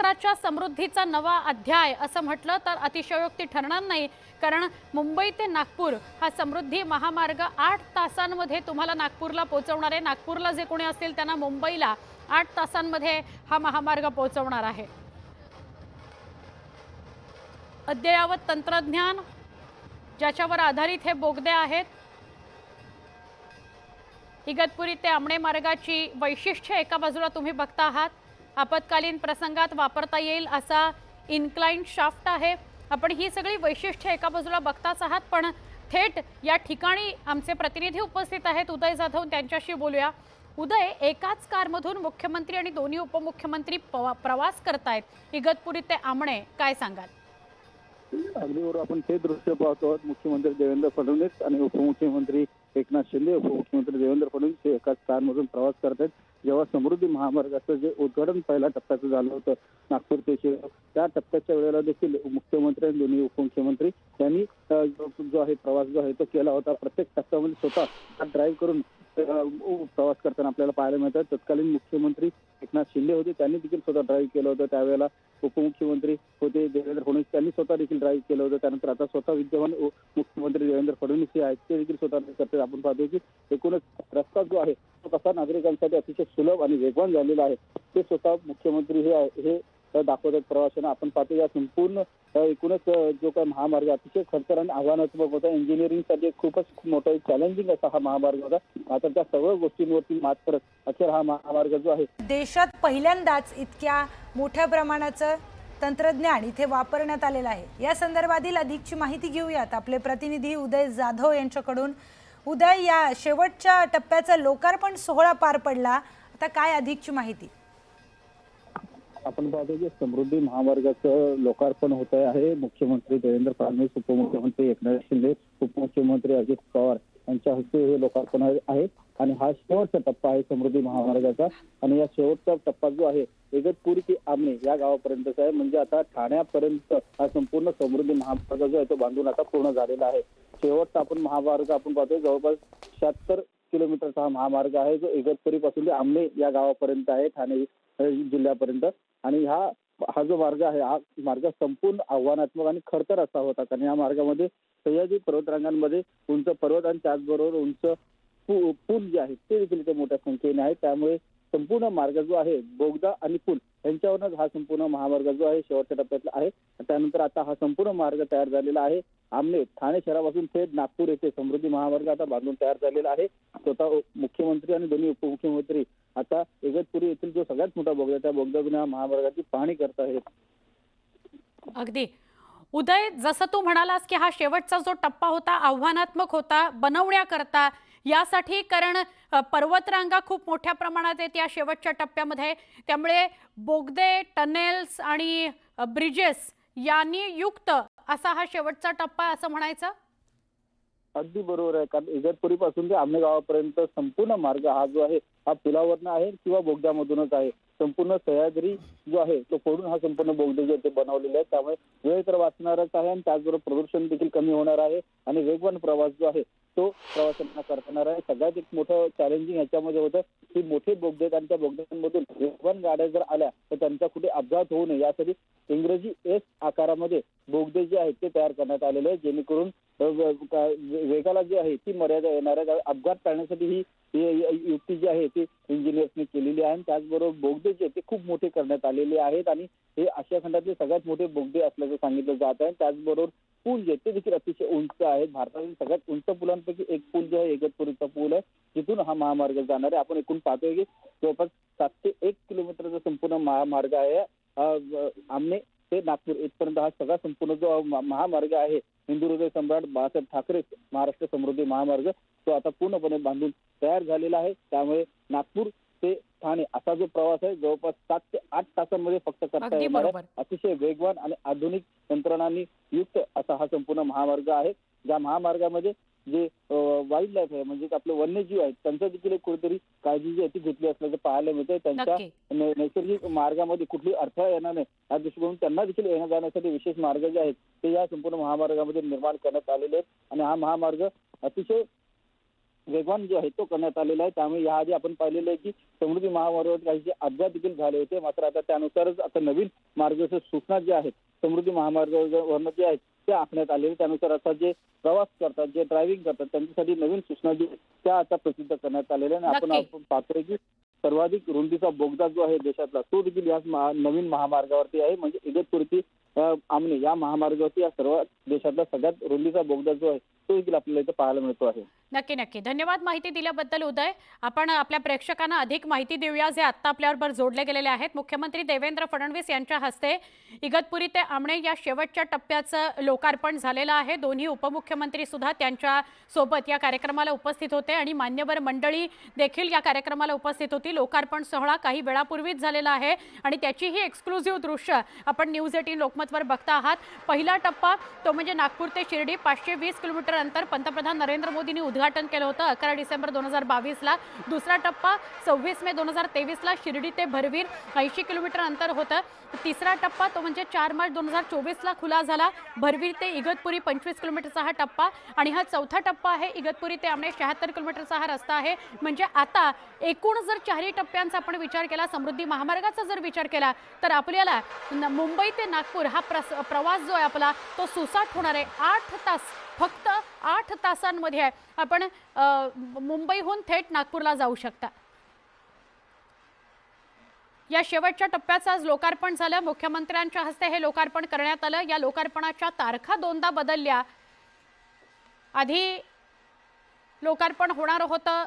महाराष्ट्राच्या समृद्धीचा नवा अध्याय असं म्हटलं तर अतिशयोक्ती ठरणार नाही कारण मुंबई ते नागपूर हा समृद्धी महामार्ग आठ तासांमध्ये तुम्हाला नागपूरला पोहोचवणार आहे. नागपूरला जे कोणी असतील त्यांना मुंबईला आठ तासांमध्ये हा महामार्ग पोहोचवणार आहे. अद्ययावत तंत्रज्ञान ज्याच्यावर आधारित हे बोगदे आहेत इगतपुरी ते आमणे मार्गाची वैशिष्ट्य एका बाजूला तुम्ही बघता आहात. आपत्कालीन प्रसंगात वापरता येईल असा इन्क्लाइंड शाफ्ट आहे. आपण ही सगळी वैशिष्ट्य एका बाजूला बघताच आहात पण थेट या ठिकाणी आमचे प्रतिनिधी उपस्थित आहेत. उदय जाधव त्यांच्याशी बोलूया. उदय एकाच कारमधून मुख्यमंत्री आणि दोन्ही उपमुख्यमंत्री पवा- प्रवास करतायत. इगतपुरी ते आमणे काय सांगाल? अगदी बरोबर. आपण ते दृश्य पाहतो आहोत. मुख्यमंत्री देवेंद्र फडणवीस आणि उपमुख्यमंत्री एकनाथ शिंदे उपमुख्यमंत्री देवेंद्र फडणवीस हे एकाच कारमधून प्रवास करत आहेत जेव्हा समृद्धी महामार्गाचं जे उद्घाटन पहिल्या टप्प्याचं झालं होतं नागपूर ते शिरोळ त्या टप्प्याच्या वेळेला देखील मुख्यमंत्री आणि दोन्ही उपमुख्यमंत्री यांनी जो जो आहे प्रवास जो आहे तो केला होता. प्रत्येक टप्प्यामध्ये स्वतः ड्राईव्ह करून प्रवास करताना आपल्याला पाहायला मिळतात तत्कालीन मुख्यमंत्री एकनाथ शिंदे होते त्यांनी देखील स्वतः ड्राईव्ह केलं होतं. त्यावेळेला उपमुख्यमंत्री होते देवेंद्र फडणवीस त्यांनी स्वतः देखील ड्राईव्ह केलं होतं. त्यानंतर आता स्वतः विद्यमान मुख्यमंत्री देवेंद्र फडणवीस हे आहेत ते देखील स्वतः करतात. आपण पाहतो की एकूणच रस्ता जो आहे कसा नागरिकांसाठी अतिशय सुलभ आणि वेगवान झालेला आहे. ते स्वतः मुख्यमंत्री हे आहे- हे दाखवतात प्रवाशांना. आपण पाहतो या संपूर्ण एकूणच जो काय महामार्ग अतिशय खर्च आणि आव्हानात्मक होता. इंजिनिअरिंगसाठी खूपच मोठा चॅलेंजिंग असा हा महामार्ग होता. मात्र त्या सर्व गोष्टींवरती मात करत अखेर हा महामार्ग जो आहे. देशात पहिल्यांदाच इतक्या मोठ्या प्रमाणाचं तंत्रज्ञान इथे वापरण्यात आलेलं आहे. या संदर्भातील अधिकची माहिती घेऊयात. आपले प्रतिनिधी उदय जाधव यांच्याकडून उदय या शेवटच्या टप्प्याचा लोकार्पण सोहळा पार पडला. आता काय अधिकची माहिती? आपण पाहतो की समृद्धी महामार्गाचं लोकार्पण होत आहे. मुख्यमंत्री देवेंद्र फडणवीस उपमुख्यमंत्री एकनाथ शिंदे उपमुख्यमंत्री अजित पवार यांच्या हस्ते हे लोकार्पण आहे आणि हा शेवटचा टप्पा आहे समृद्धी महामार्गाचा. आणि या शेवटचा टप्पा जो आहे इगतपुरी ते आमणे या गावापर्यंतचा आहे. म्हणजे आता ठाण्यापर्यंत हा संपूर्ण समृद्धी महामार्ग जो आहे तो बांधून आता पूर्ण झालेला आहे. शेवटचा आपण महामार्ग आपण पाहतोय जवळपास शहात्तर किलोमीटरचा हा महामार्ग आहे जो इगतपुरी पासून ते आमणे या गावापर्यंत आहे ठाणे जिल्ह्यापर्यंत. आणि हा हा जो मार्ग आहे हा मार्ग संपूर्ण आव्हानात्मक आणि खडतर असा होता. कारण या मार्गामध्ये सह्याद्री पर्वतरांगांमध्ये उंच पर्वत आणि त्याचबरोबर उंच पूल जे आहेत ते देखील इथे मोठ्या संख्येने आहेत. त्यामुळे संपूर्ण मार्ग जो आहे बोगदा आणि पूल यांच्यावरच हा संपूर्ण महामार्ग जो आहे शेवटच्या टप्प्यातला आहे. त्यानंतर आता हा संपूर्ण मार्ग तयार झालेला आहे. आमने ठाणे शहरापासून थेट नागपूर येथे समृद्धी महामार्ग आता बांधून तयार झालेला आहे. स्वतः मुख्यमंत्री आणि दोन्ही उपमुख्यमंत्री आता इगतपुरी येथील जो सगळ्यात मोठा बोगदा त्या बोगदा महामार्गाची पाहणी करत आहेत. अगदी. उदय जसं तू म्हणालास की हा शेवटचा जो टप्पा होता आव्हानात्मक होता बनवण्याकरता यासाठी कारण पर्वतरांगा खूप मोठ्या प्रमाणात आहेत या शेवटच्या टप्प्यामध्ये. त्यामुळे बोगदे टनेल्स आणि ब्रिजेस यांनी युक्त असा हा शेवटचा टप्पा असं म्हणायचं? अगदी बरोबर आहे. कारण इगतपुरी पासून ते आमने गावापर्यंत संपूर्ण मार्ग हा जो आहे हा पुलावरनं आहे किंवा बोगद्यामधूनच आहे. संपूर्ण सह्याद्री जो आहे तो फोडून हा संपूर्ण बोगदे जे ते बनवलेले आहे त्यामुळे वेळ तर वाचणारच आहे आणि त्याचबरोबर प्रदूषण देखील कमी होणार आहे आणि वेगवान प्रवास जो आहे तो प्रवाशांना करणार आहे. सगळ्यात एक मोठं चॅलेंजिंग याच्यामध्ये होतं की मोठे बोगदे आणि त्या बोगद्यांमधून वेगवान गाड्या जर आल्या तर त्यांचा कुठे अपघात होऊ नये. यासाठी इंग्रजी एस आकारामध्ये बोगदे जे आहेत ते तयार करण्यात आलेले आहे जेणेकरून वेगाला जी आहे ती मर्यादा येणार आहे. अपघात टाळण्यासाठी ही युक्ती जी आहे ती इंजिनियर्सनी केलेली आहे. आणि त्याचबरोबर बोगदे जे ते खूप मोठे करण्यात आलेले आहेत. आणि हे आशिया खंडातले सगळ्यात मोठे बोगदे असल्याचं सांगितलं जात आहे. त्याचबरोबर पूल जे ते देखील अतिशय उंच आहेत. भारतातील सगळ्यात उंच पुलांपैकी एक पूल जो आहे इगतपुरीचा पूल आहे. तिथून हा महामार्ग जाणार आहे. आपण एकूण पाहतोय की जवळपास सात ते एक किलोमीटरचा संपूर्ण महामार्ग आहे. आमने ते नागपूर इथपर्यंत हा सगळा संपूर्ण जो महामार्ग आहे हिंदू हृदय सम्राट बाळासाहेब ठाकरे महाराष्ट्र समृद्धी महामार्ग तो आता पूर्णपणे बांधून तयार झालेला आहे. त्यामुळे नागपूर ते ठाणे असा जो प्रवास आहे जवळपास सात ते आठ तासांमध्ये फक्त करता येणार आहे. अतिशय वेगवान आणि आधुनिक यंत्रणांनी युक्त असा हा संपूर्ण महामार्ग आहे. ज्या महामार्गामध्ये जे वाईल्ड लाईफ आहे म्हणजे आपले वन्यजीव आहेत त्यांचं देखील एक कुठेतरी काळजी जी आहे ती घेतली असल्याचं पाहायला मिळतंय. त्यांच्या नैसर्गिक मार्गामध्ये कुठली अडथळा येणार नाही या दृष्टिकोन त्यांना देखील येण्या जाण्यासाठी विशेष मार्ग जे आहेत ते या संपूर्ण महामार्गामध्ये निर्माण करण्यात आलेले आहेत. आणि हा महामार्ग अतिशय वेगवान जो आहे तो करण्यात आलेला आहे त्यामुळे याआधी आपण पाहिलेलं आहे की समृद्धी महामार्गावर काही जे अपघात देखील झाले होते. मात्र आता त्यानुसारच आता नवीन मार्गदर्शक सूचना ज्या आहेत समृद्धी महामार्गावरनं जे आहेत त्या आखण्यात आलेल्या त्यानुसार आता जे प्रवास करतात जे ड्रायव्हिंग करतात त्यांच्यासाठी नवीन सूचना जी त्या आता प्रसिद्ध करण्यात आलेल्या आणि आपण. आपण पाहतोय की सर्वाधिक रुंदीचा बोगदा जो आहे देशातला तो देखील महा- नवीन महामार्गावरती आहे. म्हणजे इगतपुरी ते अं, आमने या महामार्गावरती या सर्व देशातला सगळ्यात रुंदीचा बोगदा जो आहे तो देखील आपल्याला इथं पाहायला मिळतो आहे. नक्की नक्की. धन्यवाद माहिती दिल्याबद्दल उदय. आपण आपल्या प्रेक्षकांना अधिक माहिती देऊया जे आत्ता आपल्याबरोबर जोडले गेलेले आहेत. मुख्यमंत्री देवेंद्र फडणवीस यांच्या हस्ते इगतपुरी ते आमणे या शेवटच्या टप्प्याचं लोकार्पण झालेलं आहे. दोन्ही उपमुख्यमंत्री सुद्धा त्यांच्यासोबत या कार्यक्रमाला उपस्थित होते आणि मान्यवर मंडळी देखील या कार्यक्रमाला उपस्थित होती. लोकार्पण सोहळा काही वेळापूर्वीच झालेला आहे आणि त्याची ही एक्सक्लुझिव्ह दृश्य आपण न्यूज एटीन लोकमतवर बघता आहात. पहिला टप्पा तो म्हणजे नागपूर ते शिर्डी पाचशे वीस किलोमीटर त्यानंतर पंतप्रधान नरेंद्र मोदींनी उद्घाटन केलं होतं. अकरा डिसेंबर दोन हजार बावीसला. दुसरा टप्पा सव्वीस मे दोन हजार तेवीसला शिर्डी ते भरवीर ऐंशी किलोमीटर अंतर होतं. तिसरा टप्पा तो म्हणजे चार मार्च दोन हजार चोवीसला खुला झाला. भरवीर ते इगतपुरी पंचवीस किलोमीटरचा हा टप्पा आणि हा चौथा टप्पा आहे. इगतपुरी ते आमणे शहात्तर किलोमीटरचा हा रस्ता आहे. म्हणजे आता एकूण जर चारही टप्प्यांचा आपण विचार केला समृद्धी महामार्गाचा जर विचार केला तर आपल्याला मुंबई ते नागपूर हा प्रस प्रवास जो आहे आपला तो सुसाट होणार आहे. आठ तास फक्त आठ तासांमध्ये आपण मुंबईहून थेट नागपूरला जाऊ शकता. या शेवटच्या टप्प्याचं आज लोकार्पण झालं. मुख्यमंत्र्यांच्या हस्ते हे लोकार्पण करण्यात आलं. या लोकार्पणाच्या तारखा दोनदा बदलल्या. आधी लोकार्पण होणार होतं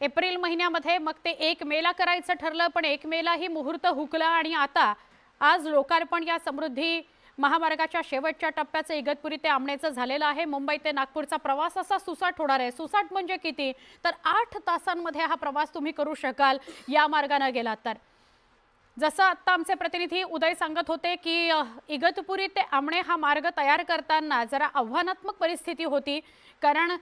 एप्रिल महिन्यामध्ये. मग ते एक मेला करायचं ठरलं पण एक मेलाही मुहूर्त हुकला आणि आता आज लोकार्पण या समृद्धी महामार्गाच्या शेवटच्या टप्प्याचं इगतपुरी ते आमणेचं झालेलं आहे. मुंबई ते नागपूरचा प्रवास असा सुसाट होणार आहे. सुसाट म्हणजे किती? तर आठ तासांमध्ये हा प्रवास तुम्ही करू शकाल. या मार्गानं गेलात तर. जसं आत्ता आमचे प्रतिनिधी उदय सांगत होते की इगतपुरी ते आमणे हा मार्ग तयार करताना जरा आव्हानात्मक परिस्थिती होती. कारण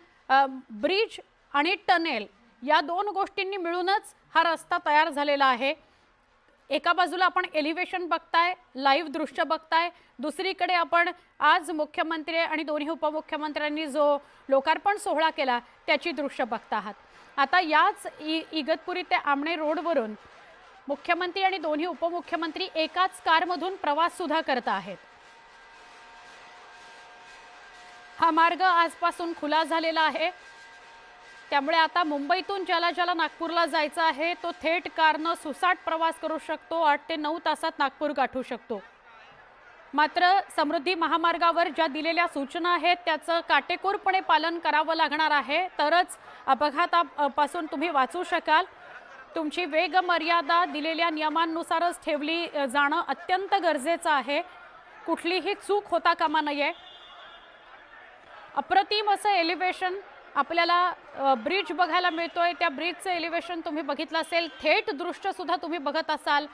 ब्रिज आणि टनेल या दोन गोष्टींनी मिळूनच हा रस्ता तयार झालेला आहे. एका बाजूला आपण एलिव्हेशन बघताय लाईव्ह दृश्य बघताय दुसरीकडे आपण आज मुख्यमंत्री आणि दोन्ही उपमुख्यमंत्र्यांनी जो लोकार्पण सोहळा केला त्याची दृश्य बघता आहात. आता याच इ इगतपुरी ते आमणे रोडवरून मुख्यमंत्री आणि दोन्ही उपमुख्यमंत्री एकाच कारमधून प्रवाससुद्धा करत आहेत. हा मार्ग आजपासून खुला झालेला आहे. त्यामुळे आता मुंबईतून ज्याला ज्याला नागपूरला जायचं आहे तो थेट कारनं सुसाट प्रवास करू शकतो आठ ते नऊ तासात नागपूर गाठू शकतो. मात्र समृद्धी महामार्गावर ज्या दिलेल्या सूचना आहेत त्याचं काटेकोरपणे पालन करावं लागणार आहे. तरच अपघातापासून तुम्ही वाचू शकाल. तुमची वेग मर्यादा दिलेल्या नियमांनुसारच ठेवली जाणं अत्यंत गरजेचं आहे. कुठलीही चूक होता कामा नये. अप्रतिम असं एलिव्हेशन आपल्याला ब्रिज बघायला मिळतोय. त्या ब्रिजचं एलिव्हेशन तुम्ही बघितलं असेल. थेट दृश्यसुद्धा तुम्ही बघत असाल.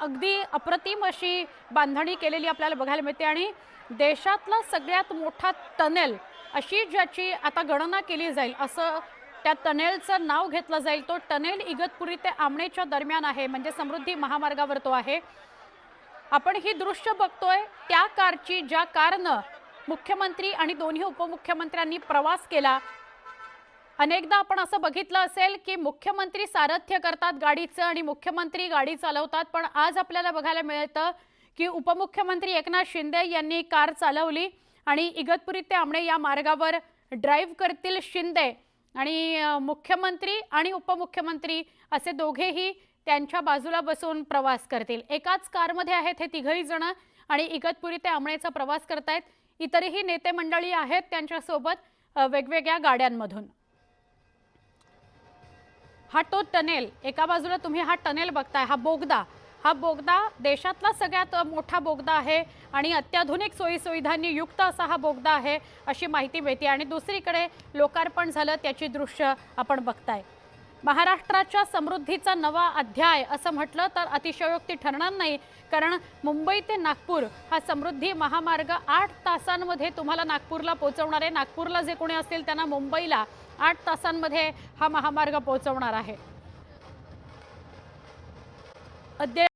अगदी अप्रतिम अशी बांधणी केलेली आपल्याला बघायला मिळते. आणि देशातला सगळ्यात मोठा टनेल अशी ज्याची आता गणना केली जाईल असं त्या टनेलचं नाव घेतलं जाईल. तो टनेल इगतपुरी ते आमणेच्या दरम्यान आहे. म्हणजे समृद्धी महामार्गावर तो आहे. आपण ही दृश्य बघतोय त्या कारची ज्या कारनं मुख्यमंत्री आणि दोन्ही उपमुख्यमंत्र्यांनी प्रवास केला. अनेकदा आपण असं बघितलं असेल की मुख्यमंत्री सारथ्य करतात गाडीचं आणि मुख्यमंत्री गाडी चालवतात पण आज आपल्याला बघायला मिळतं की उपमुख्यमंत्री एकनाथ शिंदे यांनी कार चालवली आणि इगतपुरी ते आमणे या मार्गावर ड्राईव्ह करतील शिंदे आणि मुख्यमंत्री आणि उपमुख्यमंत्री असे दोघेही त्यांच्या बाजूला बसून प्रवास करतील. एकाच कारमध्ये आहेत हे तिघही जण आणि इगतपुरी ते आमणेचा प्रवास करतायत. इतरही नेते मंडळी आहेत त्यांच्यासोबत वेगवेगळ्या गाड्यांमधून. हा तो टनेल एका बाजूला तुम्ही हा टनेल बघताय हा बोगदा. हा बोगदा देशातला सगळ्यात मोठा बोगदा आहे आणि अत्याधुनिक सोयीसुविधांनी युक्त असा हा बोगदा आहे अशी माहिती मिळते. आणि दुसरीकडे लोकार्पण झालं त्याची दृश्य आपण बघताय. महाराष्ट्राच्या समृद्धीचा नवा अध्याय असं म्हटलं तर अतिशयोक्ती ठरणार नाही कारण मुंबई ते नागपूर हा समृद्धी महामार्ग आठ तासांमध्ये तुम्हाला नागपूरला पोहोचवणार आहे. नागपूरला जे कोणी असतील त्यांना मुंबईला आठ तासांमध्ये हा महामार्ग पोहोचवणार आहे. अद्याप